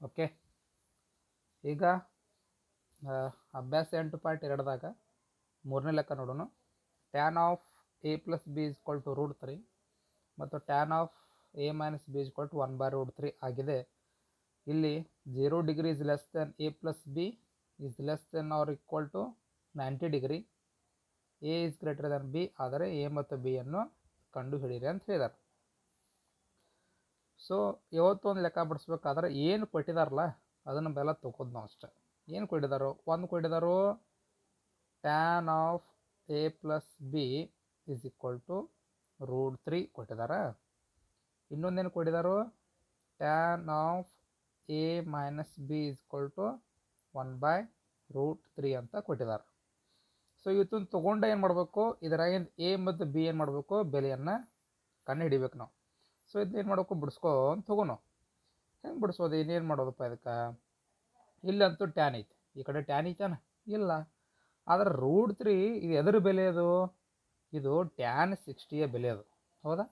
Okay. ಈಗ ಅಭ್ಯಾಸ ಎಂಟು ಪಾಯಿಂಟ್ ಎರಡದಾಗ ಮೂರನೇ ಲೆಕ್ಕ ನೋಡೋಣ. Tan of A plus B is to root three ಮತ್ತು tan of A minus B is to one by root three ಆಗಿದೆ. ಇಲ್ಲಿ zero degree is less than A plus B is less than or equal to ninety degree A is greater than B ಆದರೆ A ಮತ್ತು ಬಿಯನ್ನು ಕಂಡುಹಿಡಿಯಿರಿ ಅಂತ ಹೇಳಿದ್ದಾರೆ. So ಇವತ್ತೊಂದು ಲೆಕ್ಕ ಬಿಡಿಸ್ಬೇಕಾದ್ರೆ ಏನು ಕೊಟ್ಟಿದಾರಲ್ಲ ಅದನ್ನು ಬೆಲ್ಲ ತೊಗೋದು ನಾವು ಅಷ್ಟೆ. ಏನು ಕೊಟ್ಟಿದ್ದಾರೋ ಒಂದು ಕೊಟ್ಟಿದ್ದಾರೋ tan of A plus B is equal to root three ಕೊಟ್ಟಿದ್ದಾರೆ ಇನ್ನೊಂದೇನು ಕೊಟ್ಟಿದ್ದಾರೋ tan of A minus B is equal to one by root three ಅಂತ ಕೊಟ್ಟಿದ್ದಾರೆ ಸೊ ಇವತ್ತೊಂದು ತೊಗೊಂಡು ಏನು ಮಾಡಬೇಕು? ಇದರಾಗಿಂದ ಎ ಮತ್ತು ಬಿ ಏನು ಮಾಡಬೇಕು? ಬೆಲೆಯನ್ನು ಕಂಡು ಹಿಡಿಬೇಕು ನಾವು. ಸೊ ಇದನ್ನೇನು ಮಾಡಬೇಕು? ಬಿಡಿಸ್ಕೊ ಅಂತ ತಗೋನು ಹೆಂಗೆ ಬಿಡಿಸೋದು? ಇನ್ನೇನು ಮಾಡೋದಪ್ಪ ಇದಕ್ಕೆ? ಇಲ್ಲಂತೂ ಟ್ಯಾನ್ ಐತೆ. ಈ ಕಡೆ ಟ್ಯಾನ್ ಐತಾನ? ಇಲ್ಲ. ಆದ್ರೆ ರೂಟ್ ತ್ರೀ ಇದು ಎದ್ರ ಬೆಲೆ ಅದು. ಇದು ಟ್ಯಾನ್ ಸಿಕ್ಸ್ಟಿಯ ಬೆಲೆ ಅದು. ಹೌದಾ?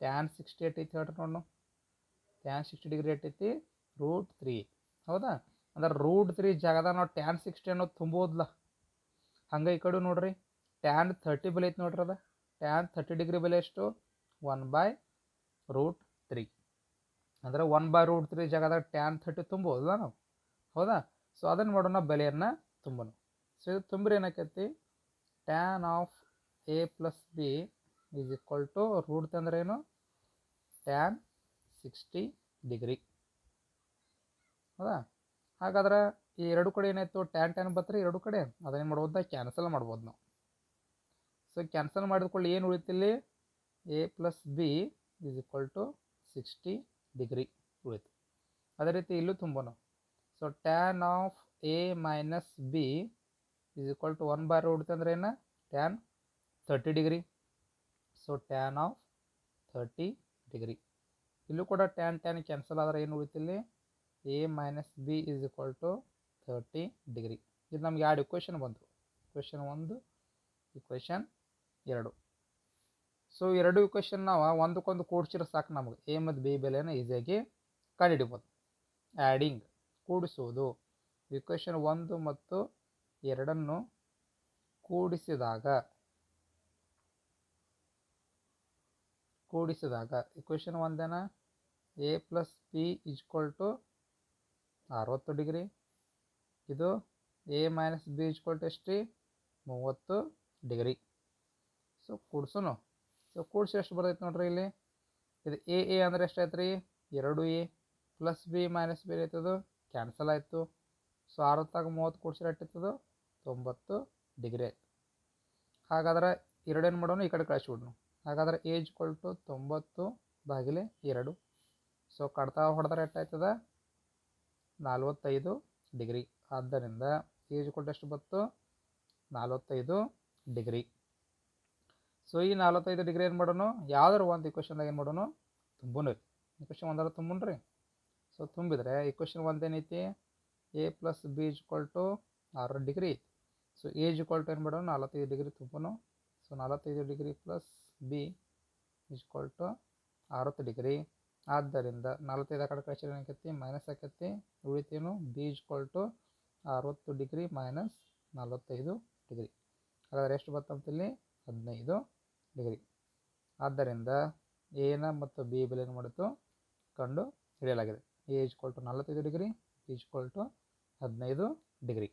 ಟ್ಯಾನ್ ಸಿಕ್ಸ್ಟಿ ಏಟ್ ಐತಿ ಹೇಳ್ರಿ ನೋಡು ಟ್ಯಾನ್ ಸಿಕ್ಸ್ಟಿ ಡಿಗ್ರಿ ಏಟ್ ಐತಿ ರೂಟ್ ತ್ರೀ ಹೌದಾ? ಅಂದ್ರೆ ರೂಟ್ ತ್ರೀ ಜಾಗದಾಗ ನಾವು ಟ್ಯಾನ್ ಸಿಕ್ಸ್ಟಿ ಅನ್ನೋದು ತುಂಬೋದ್ಲ. ಹಂಗೆ ಈ ಕಡೆ ನೋಡ್ರಿ. ಟ್ಯಾನ್ ಥರ್ಟಿ ಬೆಲೆ ಐತಿ ನೋಡ್ರಿ ಅದ. ಟ್ಯಾನ್ ಥರ್ಟಿ ಡಿಗ್ರಿ ಬೆಲೆ ಎಷ್ಟು? ಒನ್ ಬೈ ರೂಟ್ ತ್ರೀ ಅಂದರೆ ಒನ್ ಬೈ ರೂಟ್ ತ್ರೀ ಜಾಗದಾಗ ಟ್ಯಾನ್ ಥರ್ಟಿ ತುಂಬೋದಲ್ಲ ನಾವು? ಹೌದಾ? ಸೊ ಅದನ್ನು ಮಾಡೋಣ ಬೆಲೆಯನ್ನು ತುಂಬೋಣ ಸೊ ಇದು ತುಂಬ್ರಿ ಏನಾಕೈತಿ? Tan of A plus B is equal to root ಅಂದ್ರೆ ಏನು? ಟ್ಯಾನ್ ಸಿಕ್ಸ್ಟಿ ಡಿಗ್ರಿ ಹೌದಾ? ಹಾಗಾದ್ರೆ ಈ ಎರಡು ಕಡೆ ಏನಾಯಿತು? ಟ್ಯಾನ್ ಟ್ಯಾನ್ ಬತ್ರಿ ಎರಡು ಕಡೆ. ಅದನ್ನೇನು ಮಾಡ್ಬೋದು ಕ್ಯಾನ್ಸಲ್ ಮಾಡ್ಬೋದು ನಾವು. ಸೊ ಕ್ಯಾನ್ಸಲ್ ಮಾಡಿದ್ಕೊಳ್ಳಿ ಏನು ಉಳಿತಿಲ್ಲಿ? A plus B is equal to sixty degree ಉಳಿತು ಅದೇ ರೀತಿ ಇಲ್ಲೂ ತುಂಬೋಣ so tan of A minus B is equal to one by ಅಂದ್ರೆ ಏನು? Tan thirty degree so tan of thirty degree ಇಲ್ಲೂ ಕೂಡ ಟ್ಯಾನ್ ಟ್ಯಾನ್ ಕ್ಯಾನ್ಸಲ್ ಆದರೆ ಏನು ಉಳಿತಿಲ್ಲಿ A minus B is equal to thirty degree ಇದು ನಮ್ಗೆ ಎರಡು ಇಕ್ವೇಷನ್ ಬಂತು. ಇಕ್ವೇಷನ್ ಒಂದು ಇಕ್ವೇಷನ್ ಎರಡು. ಸೊ ಎರಡು ಇಕ್ವೇಷನ್ ನಾವು ಒಂದಕ್ಕೊಂದು ಕೂಡ್ಸಿರ ಸಾಕು ನಮಗೆ. ಎ ಮತ್ತು ಬಿ ಬೆಲೆನ ಈಸಿಯಾಗಿ ಕಂಡುಹಿಡಿಬೋದು ಆ್ಯಡಿಂಗ್ ಕೂಡಿಸುವುದು ಇಕ್ವೇಷನ್ ಒಂದು ಮತ್ತು ಎರಡನ್ನು ಕೂಡಿಸಿದಾಗ ಕೂಡಿಸಿದಾಗ equation ಒಂದೇನ? A plus B is equal to ಅರವತ್ತು ಡಿಗ್ರಿ ಇದು A minus B is equal to ಎಷ್ಟು? ಮೂವತ್ತು ಡಿಗ್ರಿ ಸೊ ಕೂಡ್ಸುನು. ಸೊ ಕೂಡಿಸಿ ಎಷ್ಟು ಬರ್ತೈತೆ ನೋಡ್ರಿ ಇಲ್ಲಿ? ಇದು ಎ ಎ ಅಂದರೆ ಎಷ್ಟು ಆಯ್ತು ರೀ ಎರಡು A plus B minus B ಆಯ್ತದು cancel ಆಯಿತು. ಸೊ ಅರವತ್ತಾಗ ಮೂವತ್ತು ಕೂಡಿಸಿ ಎಷ್ಟಿರ್ತದು ತೊಂಬತ್ತು ಡಿಗ್ರಿ ಆಯ್ತು. ಹಾಗಾದ್ರೆ ಎರಡೇನು ಮಾಡೋಣ ಈ ಕಡೆ ಕಳಿಸ್ಬಿಡ್ನು ಹಾಗಾದ್ರೆ ಏಜ್ ಕೊಲ್ಟು ತೊಂಬತ್ತು ಬಾಗಿಲೆ ಎರಡು. ಸೊ ಕಡ್ತಾ ಹೊಡೆದ್ರೆ ಎಷ್ಟಾಯ್ತದ ನಲ್ವತ್ತೈದು ಡಿಗ್ರಿ ಆದ್ದರಿಂದ ಏಜ್ ಕೊಲ್ಟು ಎಷ್ಟು ಬತ್ತು ನಲ್ವತ್ತೈದು ಡಿಗ್ರಿ ಸೊ ಈ ನಲ್ವತ್ತೈದು ಡಿಗ್ರಿ ಏನು ಮಾಡೋಣ ಯಾವ್ದಾರು ಒಂದು ಇಕ್ವೇಷನ್ದಾಗ ಏನು ಮಾಡೋಣ ತುಂಬೋಣ ರೀ ಇಕ್ವೇಷನ್ ಒಂದಾರ ತುಂಬುಣ್ರಿ ಸೊ ತುಂಬಿದ್ರೆ equation ಒಂದೇನೈತಿ? A plus B is equal to ಆರು ಡಿಗ್ರಿ ಐತಿ. So A is equal to ಏನು ಮಾಡೋಣ ನಲ್ವತ್ತೈದು ಡಿಗ್ರಿ ತುಂಬನು. ಸೊ ನಲವತ್ತೈದು degree plus B is equal to ಅರವತ್ತು ಡಿಗ್ರಿ ಆದ್ದರಿಂದ ನಲವತ್ತೈದು ಆ ಕಡೆ ಕಳಿಸಿದ್ರೆ ಏನಾಕೈತಿ ಮೈನಸ್ ಆಕೈತಿ. ಉಳಿತೇನು? ಬಿ ಇಜ್ಕೊಲ್ ಟು ಅರವತ್ತು ಡಿಗ್ರಿ ಮೈನಸ್ ನಲವತ್ತೈದು ಡಿಗ್ರಿ ಹಾಗಾದ್ರೆ ಎಷ್ಟು ಬರ್ತಂತಿಲ್ಲಿ ಹದಿನೈದು. ಡಿಗ್ರಿ. ಆದ್ದರಿಂದ ಎನ ಮತ್ತು ಬಿ ಬೆಲೆ ಮಾಡಿತು ಕಂಡು ಹಿಡಿಯಲಾಗಿದೆ. ಎ ಇಜ್ಕೊಲ್ ಟು ನಲ್ವತ್ತೈದು ಡಿಗ್ರಿ ಇಜ್ಕೊಲ್ ಟು ಹದಿನೈದು ಡಿಗ್ರಿ.